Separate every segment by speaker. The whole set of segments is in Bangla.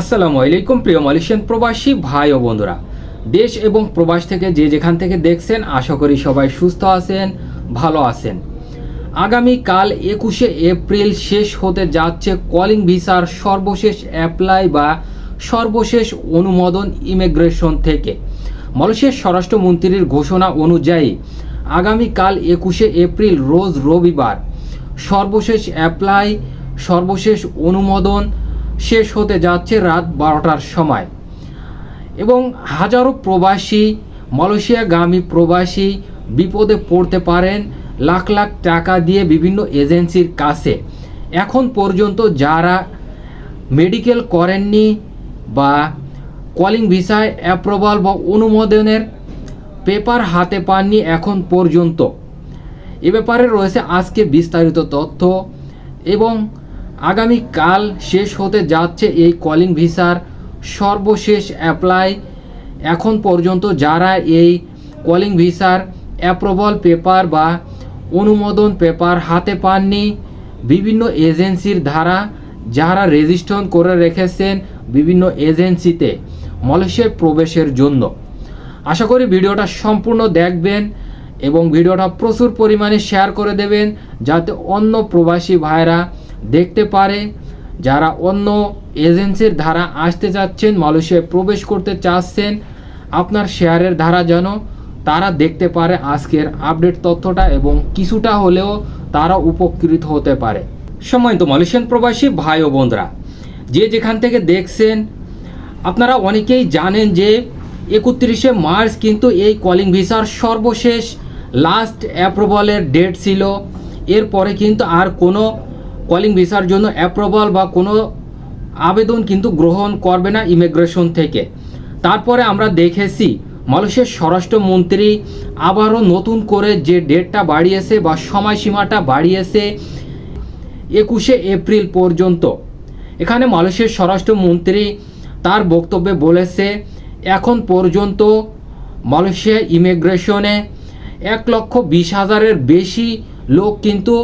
Speaker 1: আসসালামু আলাইকুম প্রিয় মালয়েশিয়ান প্রবাসী ভাই ও বন্ধুরা। দেশ এবং প্রবাস থেকে যে যেখান থেকে দেখছেন, আশা করি সবাই সুস্থ আছেন, ভালো আছেন। আগামীকাল একুশে এপ্রিল শেষ হতে যাচ্ছে কলিং ভিসার সর্বশেষ অ্যাপ্লাই বা সর্বশেষ অনুমোদন ইমিগ্রেশন থেকে। মালয়েশিয়ার স্বরাষ্ট্রমন্ত্রীর ঘোষণা অনুযায়ী আগামীকাল একুশে এপ্রিল, রোজ রবিবার সর্বশেষ অ্যাপ্লাই, সর্বশেষ অনুমোদন শেষ হতে যাচ্ছে রাত বারোটার সময়। এবং হাজারো প্রবাসী, মালয়েশিয়াগামী প্রবাসী বিপদে পড়তে পারেন লাখ লাখ টাকা দিয়ে বিভিন্ন এজেন্সির কাছে। এখন পর্যন্ত যারা মেডিকেল করেননি বা কলিং ভিসায় অ্যাপ্রুভাল বা অনুমোদনের পেপার হাতে পাননি এখন পর্যন্ত। এ ব্যাপারে রয়েছে আজকে বিস্তারিত তথ্য এবং আগামীকাল শেষ হতে যাচ্ছে এই কলিং ভিসার। সর্বশেষ অ্যাপ্লাই এখন পর্যন্ত যারা এই কলিং ভিসার অ্যাপ্রুভাল পেপার বা অনুমোদন পেপার হাতে পাননি, বিভিন্ন এজেন্সির দ্বারা যারা রেজিস্ট্রেশন করে রেখেছেন বিভিন্ন এজেন্সিতে মালয়েশিয়ায় প্রবেশের জন্য। আশা করি ভিডিওটা সম্পূর্ণ দেখবেন এবং ভিডিওটা প্রচুর পরিমাণে শেয়ার করে দেবেন যাতে অন্য প্রবাসী ভাইরা দেখতে পারে যারা অন্য এজেন্সির ধারা আসতে চাচ্ছেন, মালয়েশিয়ায় প্রবেশ করতে চাচ্ছেন, আপনার শেয়ারের ধারা যেন তারা দেখতে পারে আজকের আপডেট তথ্যটা এবং কিছুটা হলেও তারা উপকৃত হতে পারে। সময় তো মালয়েশিয়ান প্রবাসী ভাই ও বোনরা, যে যেখান থেকে দেখছেন, আপনারা অনেকেই জানেন যে একত্রিশে মার্চ কিন্তু এই কলিং ভিসার সর্বশেষ লাস্ট অ্যাপ্রুভালের ডেট ছিল। এরপরে কিন্তু আর কোনো কলিং ভিসার জন্য অ্যাপ্রুভাল বা কোনো আবেদন কিন্তু গ্রহণ করবে না ইমিগ্রেশন থেকে। তারপরে আমরা দেখেছি, মালয়েশিয়ার স্বরাষ্ট্রমন্ত্রী আবারও নতুন করে যে ডেটটা বাড়িয়েছে বা সময়সীমাটা বাড়িয়েছে একুশে এপ্রিল পর্যন্ত। এখানে মালয়েশিয়ার স্বরাষ্ট্রমন্ত্রী তার বক্তব্যে বলেছে, এখন পর্যন্ত মালয়েশিয়া ইমিগ্রেশনে এক লক্ষ বিশ হাজারের বেশি লোক কিন্তু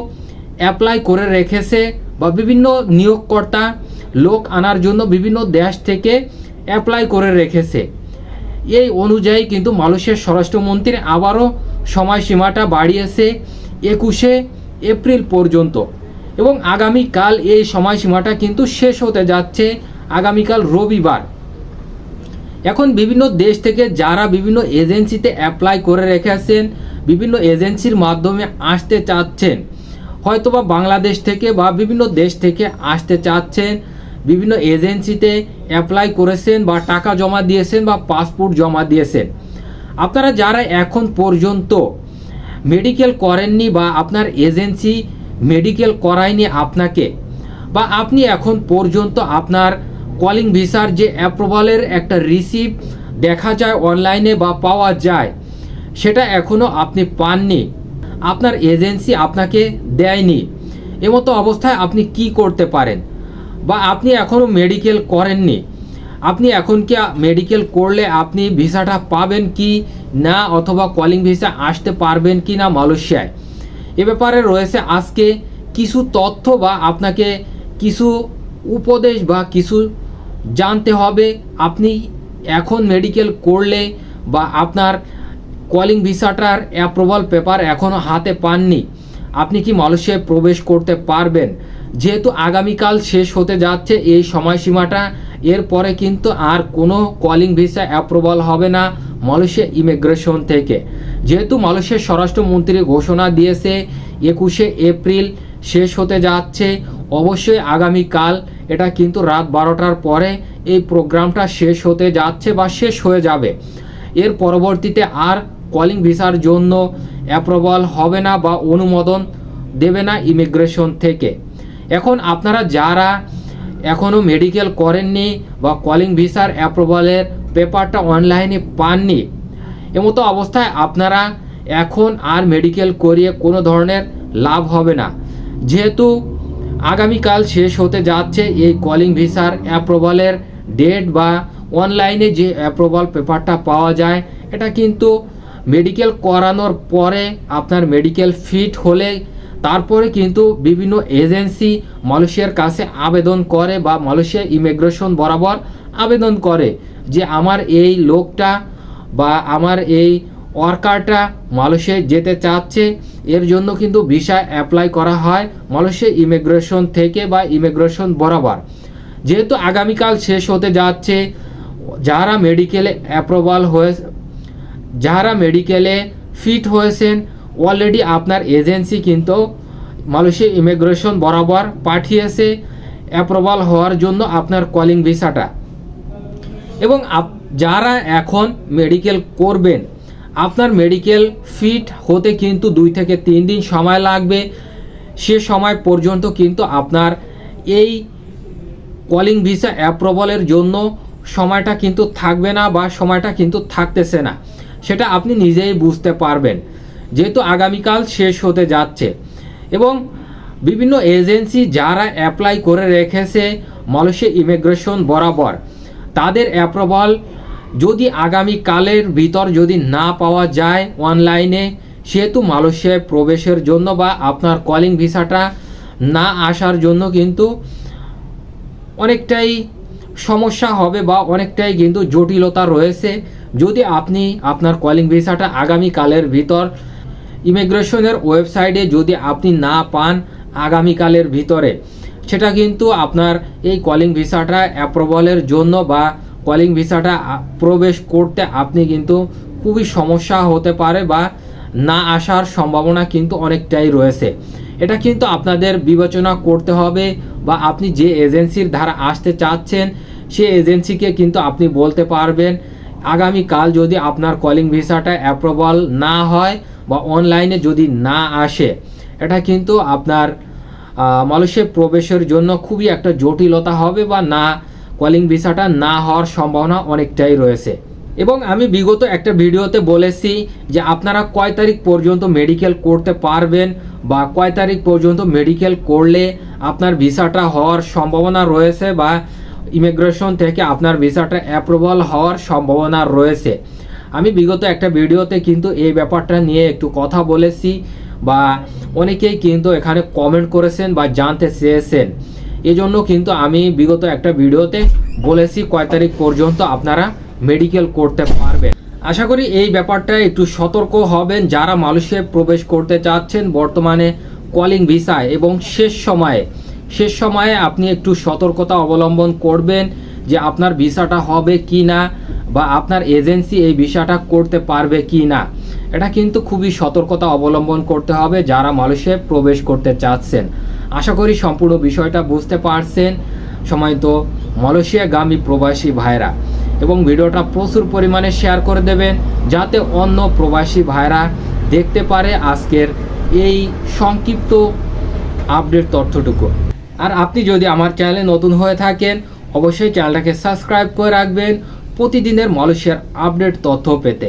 Speaker 1: অ্যাপ্লাই করে রেখেছে বা বিভিন্ন নিয়োগকর্তা লোক আনার জন্য বিভিন্ন দেশ থেকে অ্যাপ্লাই করে রেখেছে। এই অনুযায়ী কিন্তু মালয়েশিয়ার স্বরাষ্ট্রমন্ত্রী আবারও সময়সীমাটা বাড়িয়েছে একুশে এপ্রিল পর্যন্ত। এবং আগামীকাল এই সময়সীমাটা কিন্তু শেষ হতে যাচ্ছে আগামীকাল রবিবার। এখন বিভিন্ন দেশ থেকে যারা বিভিন্ন এজেন্সিতে অ্যাপ্লাই করে রেখেছেন, বিভিন্ন এজেন্সির মাধ্যমে আসতে চাচ্ছেন হয়তোবা বাংলাদেশ থেকে বা বিভিন্ন দেশ থেকে আসতে চাচ্ছেন, বিভিন্ন এজেন্সিতে অ্যাপ্লাই করেছেন বা টাকা জমা দিয়েছেন বা পাসপোর্ট জমা দিয়েছেন। আপনারা যারা এখন পর্যন্ত মেডিকেল করেননি বা আপনার এজেন্সি মেডিকেল করায়নি আপনাকে, বা আপনি এখন পর্যন্ত আপনার কলিং ভিসার যে অ্যাপ্রুভালের একটা রিসিপ্ট দেখা যায় অনলাইনে বা পাওয়া যায়, সেটা এখনও আপনি পাননি। আপনার এজেন্সি আপনাকে দেয়নি। এমতো অবস্থায় আপনি কি করতে পারেন? বা আপনি এখনও মেডিকেল করেননি? আপনি এখন কি মেডিকেল করলে আপনি ভিসাটা পাবেন কি না অথবা কলিং ভিসা আসতে পারবেন কি না মালয়েশিয়ায়? এ ব্যাপারে রয়েছে আজকে কিছু তথ্য বা আপনাকে কিছু উপদেশ বা কিছু জানতে হবে। আপনি এখন মেডিকেল করলে বা আপনার কলিং ভিসাটার অ্যাপ্রুভাল পেপার এখনও হাতে পাননি। আপনি কি মালয়েশিয়ায় প্রবেশ করতে পারবেন? যেহেতু আগামীকাল শেষ হতে যাচ্ছে এই সময়সীমাটা, এরপরে কিন্তু আর কোনো কলিং ভিসা অ্যাপ্রুভাল হবে না মালয়েশিয়া ইমিগ্রেশন থেকে। যেহেতু মালয়েশিয়ার স্বরাষ্ট্রমন্ত্রী ঘোষণা দিয়েছে, একুশে এপ্রিল শেষ হতে যাচ্ছে, অবশ্যই আগামীকাল, এটা কিন্তু রাত বারোটার পরে এই প্রোগ্রামটা শেষ হতে যাচ্ছে বা শেষ হয়ে যাবে। এর পরবর্তীতে আর কলিং ভিসার জন্য অ্যাপ্রুভাল হবে না বা অনুমোদন দেবে না ইমিগ্রেশন থেকে। এখন আপনারা যারা এখনও মেডিকেল করেননি বা কলিং ভিসার অ্যাপ্রুভালের পেপারটা অনলাইনে পাননি এমতো অবস্থায় আপনারা এখন আর মেডিকেল করিয়ে কোনো ধরনের লাভ হবে না। যেহেতু আগামীকাল শেষ হতে যাচ্ছে এই কলিং ভিসার অ্যাপ্রুভালের ডেট বা অনলাইনে যে অ্যাপ্রুভাল পেপারটা পাওয়া যায়, এটা কিন্তু মেডিকেল করানোর পরে আপনার মেডিকেল ফিট হলে তারপরে কিন্তু বিভিন্ন এজেন্সি মালয়েশিয়ার কাছে আবেদন করে বা মালয়েশিয়া ইমিগ্রেশন বরাবর আবেদন করে যে আমার এই লোকটা বা আমার এই ওয়ার্কারটা মালয়েশিয়ায় যেতে চাচ্ছে। এর জন্য কিন্তু ভিসা অ্যাপ্লাই করা হয় মালয়েশিয়া ইমিগ্রেশন থেকে বা ইমিগ্রেশন বরাবর। যেহেতু আগামীকাল শেষ হতে যাচ্ছে, যারা মেডিকেলে অ্যাপ্রুভাল হয়ে যারা মেডিকেলে ফিট হয়েছেন অলরেডি আপনার এজেন্সি কিন্তু মালয়েশিয়া ইমিগ্রেশন বরাবর পাঠিয়েছে অ্যাপ্রুভাল হওয়ার জন্য আপনার কলিং ভিসাটা। এবং যারা এখন মেডিকেল করবেন, আপনার মেডিকেল ফিট হতে কিন্তু দুই থেকে তিন দিন সময় লাগবে। সে সময় পর্যন্ত কিন্তু আপনার এই কলিং ভিসা অ্যাপ্রুভালের জন্য সময়টা কিন্তু থাকবে না বা সময়টা কিন্তু থাকতেছে না। সেটা আপনি নিজেই বুঝতে পারবেন। যেহেতু আগামীকাল শেষ হতে যাচ্ছে এবং বিভিন্ন এজেন্সি যারা অ্যাপ্লাই করে রেখেছে মালয়েশিয়া ইমিগ্রেশন বরাবর, তাদের অ্যাপ্রুভাল যদি আগামীকালের ভিতর যদি না পাওয়া যায় অনলাইনে, সেহেতু মালয়েশিয়ায় প্রবেশের জন্য বা আপনার কলিং ভিসাটা না আসার জন্য কিন্তু অনেকটাই সমস্যা হবে বা অনেকটাই কিন্তু জটিলতা রয়েছে। যদি আপনি আপনার কলিং ভিসাটা আগামীকালের ভিতর, ইমিগ্রেশনের ওয়েবসাইটে যদি আপনি না পান আগামীকালের ভিতরে, সেটা কিন্তু আপনার এই কলিং ভিসাটা অ্যাপ্রুভালের জন্য বা কলিং ভিসাটা প্রবেশ করতে আপনি কিন্তু খুবই সমস্যা হতে পারে বা না আসার সম্ভাবনা কিন্তু অনেকটাই রয়েছে। এটা কিন্তু আপনাদের বিবেচনা করতে হবে বা আপনি যে এজেন্সির ধারা আসতে চাচ্ছেন, সে এজেন্সিকে কিন্তু আপনি বলতে পারবেন আগামীকাল যদি আপনার কলিং ভিসাটা অ্যাপ্রুভাল না হয় বা অনলাইনে যদি না আসে এটা কিন্তু আপনার আহ, মালয়েশিয়ায় প্রবেশের জন্য খুবই একটা জটিলতা হবে বা না কলিং ভিসাটা না হওয়ার সম্ভাবনা অনেকটাই রয়েছে। এবং আমি বিগত একটা ভিডিওতে বলেছি যে আপনারা কয় তারিখ পর্যন্ত মেডিকেল করতে পারবেন বা কয় তারিখ পর্যন্ত মেডিকেল করলে আপনার ভিসাটা হওয়ার সম্ভাবনা রয়েছে বা ইমিগ্রেশন থেকে আপনার ভিসাটা অ্যাপ্রুভাল হওয়ার সম্ভাবনা রয়েছে। আমি বিগত একটা ভিডিওতে কিন্তু এই ব্যাপারটা নিয়ে একটু কথা বলেছি বা অনেকেই কিন্তু এখানে কমেন্ট করেছেন বা জানতে চেয়েছেন। এজন্য কিন্তু আমি বিগত একটা ভিডিওতে বলেছি কয় তারিখ পর্যন্ত আপনারা মেডিকেল করতে পারবেন। আশা করি এই ব্যাপারটা একটু সতর্ক হবেন যারা মালয়েশিয়ায় প্রবেশ করতে চাচ্ছেন বর্তমানে কলিং ভিসায় এবং শেষ সময়ে শেষ সময়ে আপনি একটু সতর্কতা অবলম্বন করবেন যে আপনার ভিসাটা হবে কি না বা আপনার এজেন্সি এই ভিসাটা করতে পারবে কি না। এটা কিন্তু খুবই সতর্কতা অবলম্বন করতে হবে যারা মালয়েশিয়ায় প্রবেশ করতে চাচ্ছেন। আশা করি সম্পূর্ণ বিষয়টা বুঝতে পারছেন। সময় তো মালয়েশিয়াগামী প্রবাসী ভাইরা এবং ভিডিওটা প্রচুর পরিমাণে শেয়ার করে দেবেন যাতে অন্য প্রবাসী ভাইরা দেখতে পারে আজকের এই সংক্ষিপ্ত আপডেট তথ্যটুকু। আর আপনি যদি আমার চ্যানেলে নতুন হয়ে থাকেন, অবশ্যই চ্যানেলটাকে সাবস্ক্রাইব করে রাখবেন। প্রতিদিনের মালয়েশিয়ার আপডেট তথ্য পেতে।